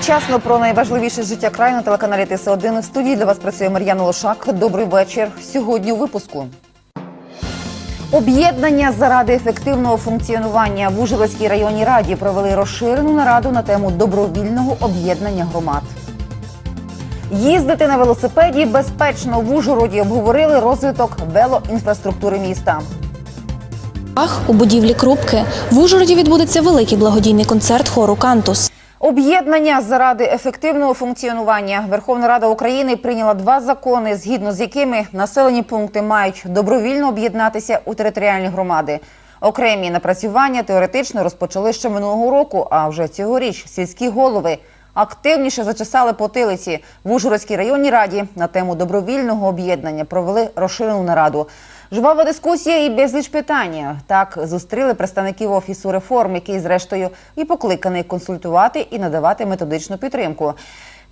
Вчасно про найважливіше життя краю на телеканалі ТС1 в студії для вас працює Мар'яна Лошак. Добрий вечір. Сьогодні у випуску. Об'єднання заради ефективного функціонування в Ужгородській районній раді провели розширену нараду на тему добровільного об'єднання громад. Їздити на велосипеді безпечно в Ужгороді обговорили розвиток велоінфраструктури міста. У будівлі Крупки в Ужгороді відбудеться великий благодійний концерт хору Кантус. Об'єднання заради ефективного функціонування Верховна Рада України прийняла два закони, згідно з якими населені пункти мають добровільно об'єднатися у територіальні громади. Окремі напрацювання теоретично розпочали ще минулого року. А вже цьогоріч сільські голови активніше зачесали потилиці в Ужгородській районній раді на тему добровільного об'єднання. Провели розширену нараду. Жвава дискусія і безліч питання. Так зустріли представників офісу реформ, який, зрештою, і покликаний консультувати і надавати методичну підтримку.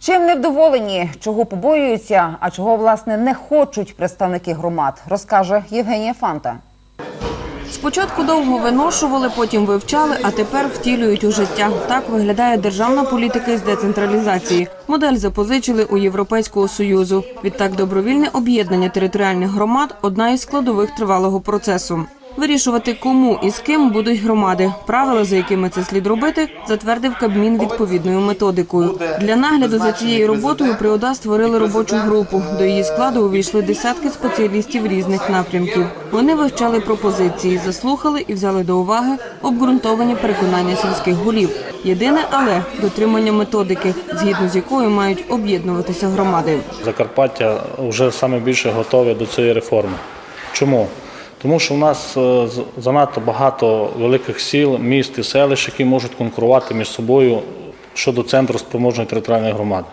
Чим невдоволені, чого побоюються, а чого власне не хочуть представники громад, розкаже Євгенія Фанта. Спочатку довго виношували, потім вивчали, а тепер втілюють у життя. Так виглядає державна політика з децентралізації. Модель запозичили у Європейського союзу. Відтак, добровільне об'єднання територіальних громад одна із складових тривалого процесу. Вирішувати, кому і з ким будуть громади. Правила, за якими це слід робити, затвердив Кабмін відповідною методикою. Для нагляду за цією роботою при ОДА створили робочу групу. До її складу увійшли десятки спеціалістів різних напрямків. Вони вивчали пропозиції, заслухали і взяли до уваги обґрунтовані переконання сільських голів. Єдине, але дотримання методики, згідно з якою мають об'єднуватися громади. Закарпаття вже саме більше готове до цієї реформи. Чому? Тому що в нас е, з- занадто багато великих сіл, міст і селищ, які можуть конкурувати між собою щодо центру спроможної територіальної громади.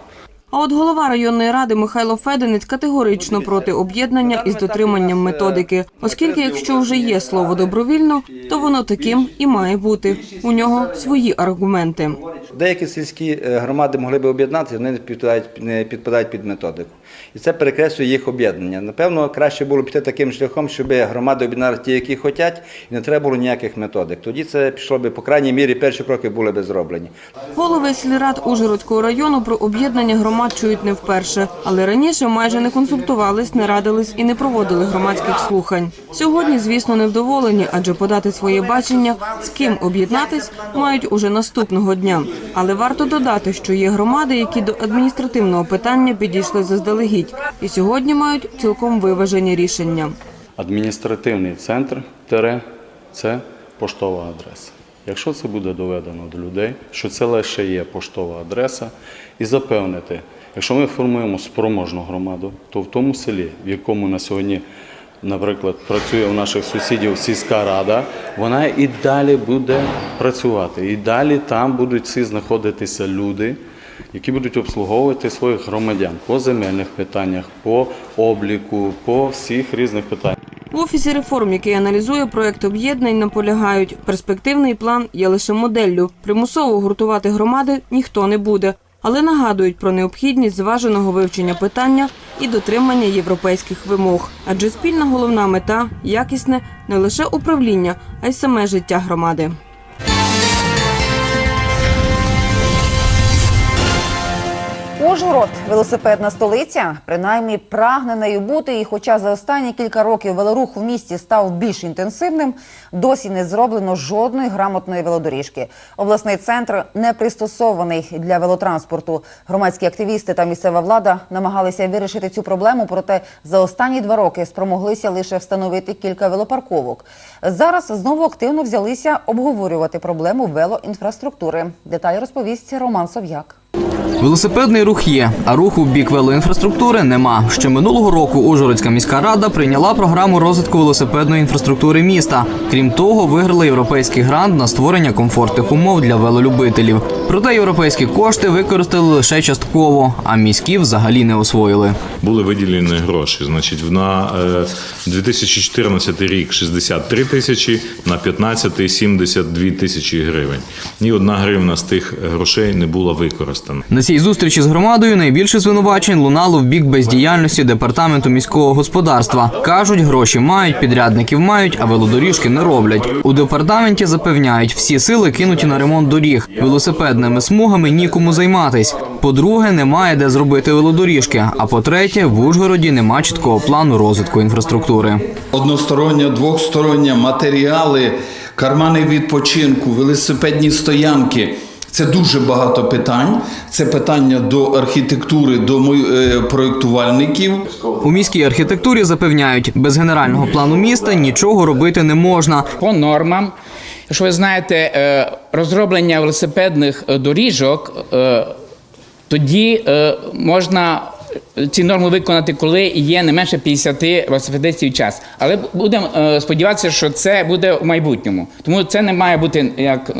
А от голова районної ради Михайло Феденець категорично проти об'єднання із дотриманням методики, оскільки якщо вже є слово добровільно, то воно таким і має бути. У нього свої аргументи. Деякі сільські е, громади могли би об'єднатися, вони не підпадають під методику. І це перекреслює їх об'єднання. Напевно, краще було піти таким шляхом, щоб громади об'єднали ті, які хочуть, і не треба було ніяких методик. Тоді це пішло би, по крайній мірі, перші кроки були би зроблені. Голови сільрад Ужгородського району про об'єднання громад чують не вперше, але раніше майже не консультувались, не радились і не проводили громадських слухань. Сьогодні, звісно, невдоволені, адже подати своє бачення, з ким об'єднатись, мають уже наступного дня. Але варто додати, що є громади, які до адміністративного питання підійшли заздалегідь, і сьогодні мають цілком виважені рішення. Адміністративний центр тире це поштова адреса. Якщо це буде доведено до людей, що це лише є поштова адреса, і запевнити, якщо ми формуємо спроможну громаду, то в тому селі, в якому на сьогодні, наприклад, працює у наших сусідів сільська рада, вона і далі буде працювати. І далі там будуть всі знаходитися люди, які будуть обслуговувати своїх громадян по земельних питаннях, по обліку, по всіх різних питаннях. В офісі реформ, який аналізує проект об'єднань, наполягають, перспективний план є лише моделлю. Примусово гуртувати громади ніхто не буде, але нагадують про необхідність зваженого вивчення питання і дотримання європейських вимог. Адже спільна головна мета якісне не лише управління, а й саме життя громади. Ужгород велосипедна столиця, принаймні прагне нею бути. І хоча за останні кілька років велорух в місті став більш інтенсивним, досі не зроблено жодної грамотної велодоріжки. Обласний центр не пристосований для велотранспорту. Громадські активісти та місцева влада намагалися вирішити цю проблему, проте за останні два роки спромоглися лише встановити кілька велопарковок. Зараз знову активно взялися обговорювати проблему велоінфраструктури. Деталі розповість Роман Сов'як. Велосипедний рух є, а руху в бік велоінфраструктури нема. Ще минулого року Ужгородська міська рада прийняла програму розвитку велосипедної інфраструктури міста. Крім того, виграла європейський грант на створення комфортних умов для велолюбителів. Проте європейські кошти використали лише частково, а міські взагалі не освоїли. Були виділені гроші. Значить, на е, 2014 рік 63 тисячі, на 15 – 72 тисячі гривень. Ні одна гривна з тих грошей не була використана. На цій зустрічі з громадою найбільше звинувачень лунало в бік бездіяльності департаменту міського господарства. кажуть, гроші мають, підрядників мають, а велодоріжки не роблять. У департаменті запевняють, всі сили кинуті на ремонт доріг. Велосипедними смугами нікому займатись. По-друге, немає де зробити велодоріжки. А по-третє, в Ужгороді нема чіткого плану розвитку інфраструктури. одностороння, двохстороння, матеріали, кармани відпочинку, велосипедні стоянки. Це дуже багато питань. Це питання до архітектури, до е, проєктувальників. У міській архітектурі запевняють, без генерального плану міста нічого робити не можна. по нормам. що ви знаєте, е, розроблення велосипедних е, доріжок, тоді можна ці норми виконати, коли є не менше 50 велосипедистів в час. Але будемо е, сподіватися, що це буде в майбутньому. Тому це не має бути як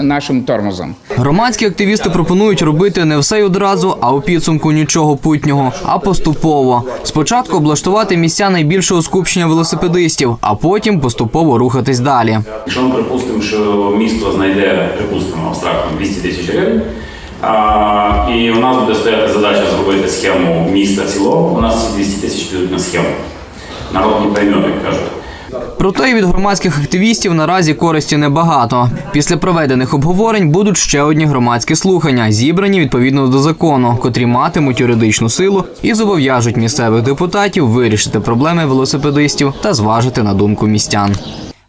нашим тормозом. Громадські активісти пропонують робити не все й одразу, а у підсумку нічого путнього, а поступово. Спочатку облаштувати місця найбільшого скупчення велосипедистів, а потім поступово рухатись далі. Якщо ми припустимо, що місто знайде, припустимо, абстрактно 200 тисяч гривень, а, і у нас буде стояти задача зробити схему міста цілого, у нас ці 200 тисяч підуть на схему. Народні приймемо, як кажуть. Проте від громадських активістів наразі користі небагато. Після проведених обговорень будуть ще одні громадські слухання, зібрані відповідно до закону, котрі матимуть юридичну силу і зобов'яжуть місцевих депутатів вирішити проблеми велосипедистів та зважити на думку містян.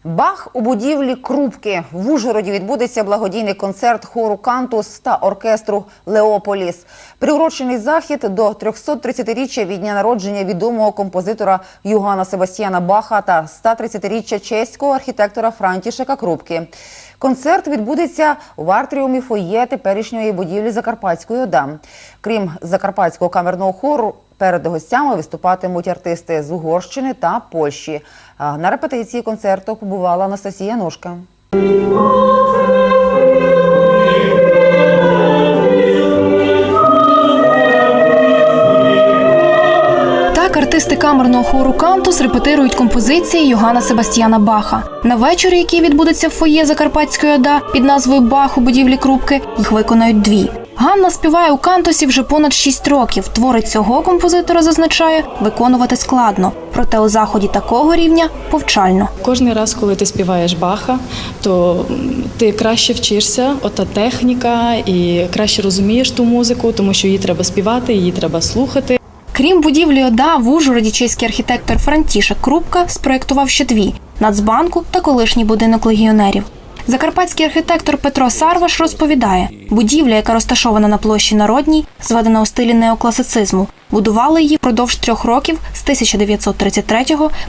Бах у будівлі Крупки. В Ужгороді відбудеться благодійний концерт хору Кантус та оркестру Леополіс. Приурочений захід до 330-річчя від дня народження відомого композитора Югана Себастьяна Баха та 130-річчя чеського архітектора Франтішека Крупки. Концерт відбудеться в артріумі фоє теперішньої будівлі Закарпатської ОДА. Крім Закарпатського камерного хору, перед гостями виступатимуть артисти з Угорщини та Польщі. На репетиції концерту побувала Анастасія Ножка. Так, артисти камерного хору Кантус репетирують композиції Йогана Себастьяна Баха. На вечорі, який відбудеться в фоє Закарпатської ОДА під назвою Бах у будівлі Крупки, їх виконають дві. Ганна співає у кантусі вже понад 6 років. Твори цього композитора зазначає виконувати складно. Проте у заході такого рівня повчально. Кожний раз, коли ти співаєш Баха, то ти краще вчишся, ота техніка, і краще розумієш ту музику, тому що її треба співати, її треба слухати. Крім будівлі ОДА, в Ужгороді чеський архітектор Франтішек Крупка спроектував ще дві Нацбанку та колишній будинок легіонерів. Закарпатський архітектор Петро Сарваш розповідає, будівля, яка розташована на площі Народній, зведена у стилі неокласицизму. Будували її впродовж трьох років з 1933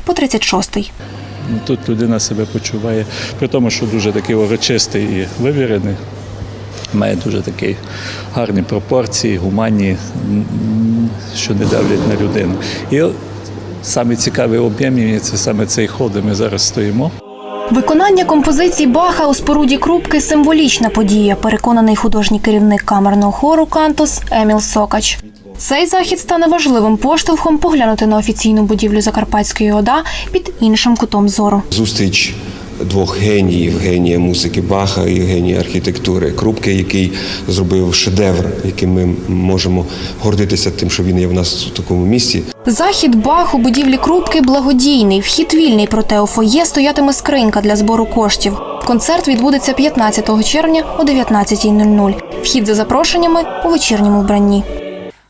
по 36. Тут людина себе почуває, при тому, що дуже такий урочистий і вивірений, має дуже такі гарні пропорції, гуманні, що не давлять на людину. І саме цікавий об'єм це саме цей ход, де ми зараз стоїмо. Виконання композицій Баха у споруді Крупки символічна подія, переконаний художній керівник камерного хору Кантус Еміл Сокач. Цей захід стане важливим поштовхом поглянути на офіційну будівлю Закарпатської ОДА під іншим кутом зору. Зустріч двох геніїв: генія музики Баха і генія архітектури Крупки, який зробив шедевр, яким ми можемо гордитися тим, що він є в нас в такому місці. Захід Бах у будівлі Крупки благодійний, вхід вільний, проте у фоє стоятиме скринька для збору коштів. Концерт відбудеться 15 червня о 19.00. Вхід за запрошеннями у вечірньому вбранні.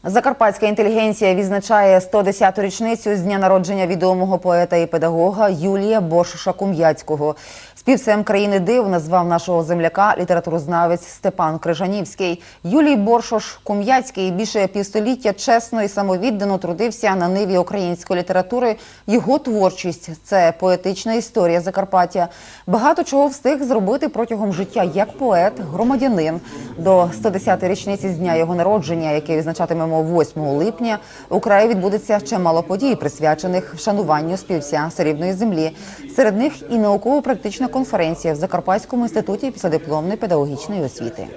Закарпатська інтелігенція відзначає 110-ту річницю з дня народження відомого поета і педагога Юлія Боршуша Кум'яцького. Співцем країни див назвав нашого земляка літературознавець Степан Крижанівський. Юлій Боршош Кум'яцький більше півстоліття чесно і самовіддано трудився на ниві української літератури. Його творчість це поетична історія Закарпаття. Багато чого встиг зробити протягом життя як поет, громадянин. До 110-ї річниці з дня його народження, яке відзначатимемо 8 липня, у краї відбудеться чимало подій, присвячених вшануванню співця срібної землі. Серед них і науково-практична конференція в Закарпатському інституті післядипломної педагогічної освіти.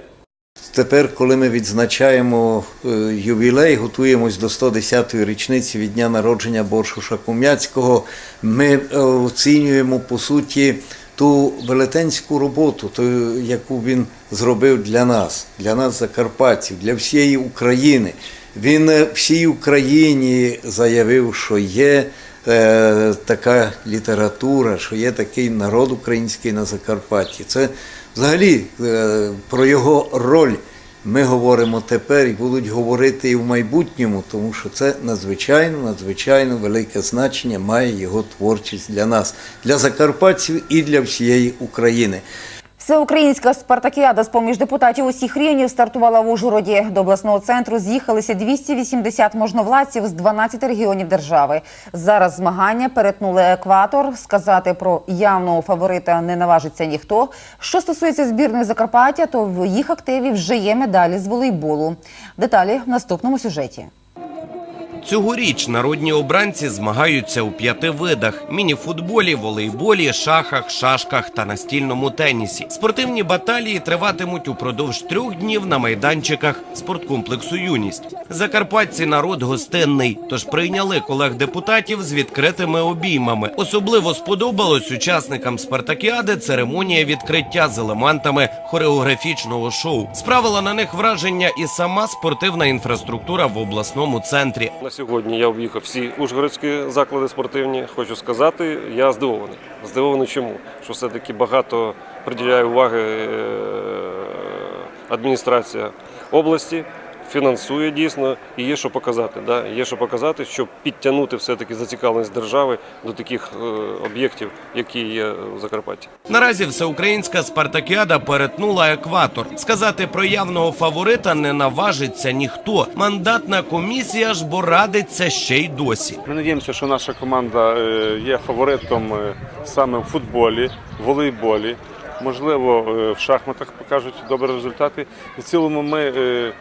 Тепер, коли ми відзначаємо е, ювілей, готуємось до 110-ї річниці від дня народження Боршуша Кум'яцького, ми е, оцінюємо по суті ту велетенську роботу, ту, яку він зробив для нас, для нас, закарпатців, для всієї України. Він е, всій Україні заявив, що є е, така література, що є такий народ український на Закарпатті. Це взагалі е, про його роль ми говоримо тепер і будуть говорити і в майбутньому, тому що це надзвичайно, надзвичайно велике значення має його творчість для нас, для закарпатців і для всієї України. Всеукраїнська спартакіада з поміж депутатів усіх рівнів стартувала в Ужгороді. До обласного центру з'їхалися 280 можновладців з 12 регіонів держави. Зараз змагання перетнули екватор. Сказати про явного фаворита не наважиться ніхто. Що стосується збірної Закарпаття, то в їх активі вже є медалі з волейболу. Деталі в наступному сюжеті. Цьогоріч народні обранці змагаються у п'яти видах: мініфутболі, волейболі, шахах, шашках та настільному тенісі. Спортивні баталії триватимуть упродовж трьох днів на майданчиках спорткомплексу Юність. Закарпатці народ гостинний, тож прийняли колег депутатів з відкритими обіймами. Особливо сподобалось учасникам спартакіади церемонія відкриття з елементами хореографічного шоу. Справила на них враження і сама спортивна інфраструктура в обласному центрі. Сьогодні я об'їхав всі ужгородські заклади спортивні. Хочу сказати, я здивований. Здивований чому? Що все-таки багато приділяє уваги е, адміністрація області, фінансує дійсно і є що показати. Да? Є що показати, щоб підтягнути все-таки зацікавленість держави до таких е, об'єктів, які є в Закарпатті. Наразі всеукраїнська спартакіада перетнула екватор. Сказати про явного фаворита не наважиться ніхто. Мандатна комісія ж бо радиться ще й досі. Ми надіємося, що наша команда е, є фаворитом е, саме в футболі, волейболі. Можливо, е, в шахматах покажуть добрі результати. І в цілому ми е,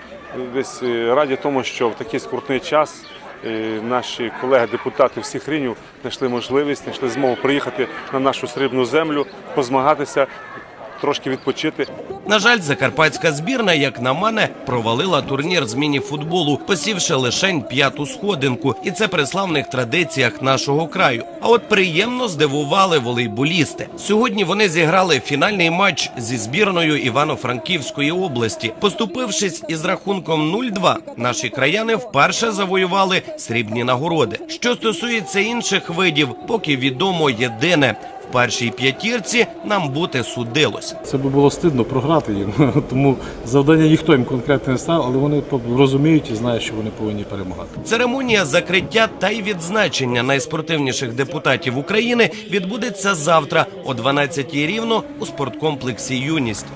десь е, раді тому, що в такий скрутний час е, наші колеги-депутати всіх рівнів знайшли можливість, знайшли змогу приїхати на нашу срібну землю, позмагатися, трошки відпочити. На жаль, закарпатська збірна, як на мене, провалила турнір з міні-футболу, посівши лишень п'яту сходинку, і це при славних традиціях нашого краю. А от приємно здивували волейболісти. Сьогодні вони зіграли фінальний матч зі збірною Івано-Франківської області. Поступившись із рахунком 0-2, наші краяни вперше завоювали срібні нагороди. Що стосується інших видів, поки відомо єдине. В першій п'ятірці нам бути судилось. Це би було стидно програти їм, тому завдання ніхто їм конкретно не став, але вони розуміють і знають, що вони повинні перемагати. Церемонія закриття та й відзначення найспортивніших депутатів України відбудеться завтра о 12-й рівно у спорткомплексі Юність.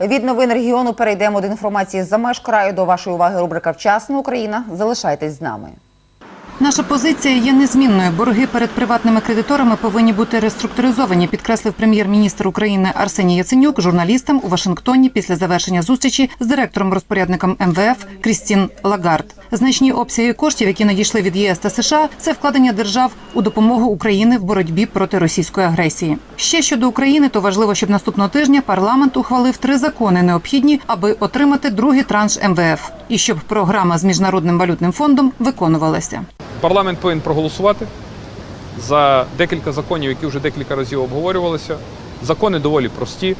Від новин регіону перейдемо до інформації за меж краю. До вашої уваги рубрика Вчасно Україна. Залишайтесь з нами. Наша позиція є незмінною. Борги перед приватними кредиторами повинні бути реструктуризовані, підкреслив прем'єр-міністр України Арсеній Яценюк журналістам у Вашингтоні після завершення зустрічі з директором-розпорядником МВФ Крістін Лагард. Значні обсяги коштів, які надійшли від ЄС та США, це вкладення держав у допомогу Україні в боротьбі проти російської агресії. Ще щодо України, то важливо, щоб наступного тижня парламент ухвалив три закони, необхідні, аби отримати другий транш МВФ, і щоб програма з міжнародним валютним фондом виконувалася. Парламент повинен проголосувати за декілька законів, які вже декілька разів обговорювалися. Закони доволі прості,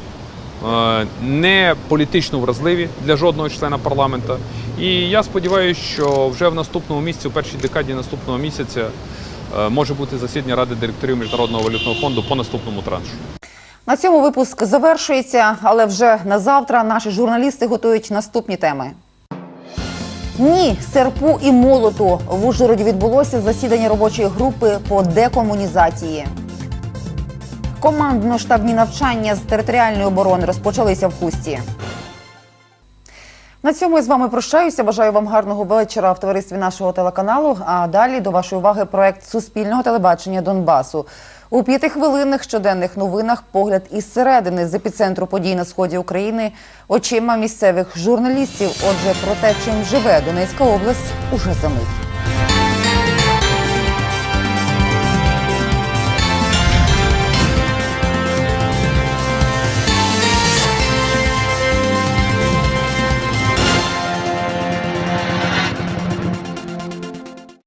е, не політично вразливі для жодного члена парламента. І я сподіваюся, що вже в наступному місяці, у першій декаді наступного місяця, е, може бути засідання Ради директорів Міжнародного валютного фонду по наступному траншу. На цьому випуск завершується, але вже на завтра наші журналісти готують наступні теми. Ні, серпу і молоту в Ужгороді відбулося засідання робочої групи по декомунізації. Командно-штабні навчання з територіальної оборони розпочалися в Хусті. На цьому я з вами прощаюся. Бажаю вам гарного вечора в товаристві нашого телеканалу. А далі до вашої уваги проект Суспільного телебачення Донбасу. У п'ятихвилинних щоденних новинах погляд із середини з епіцентру подій на сході України очима місцевих журналістів. Отже, про те, чим живе Донецька область, уже за мить.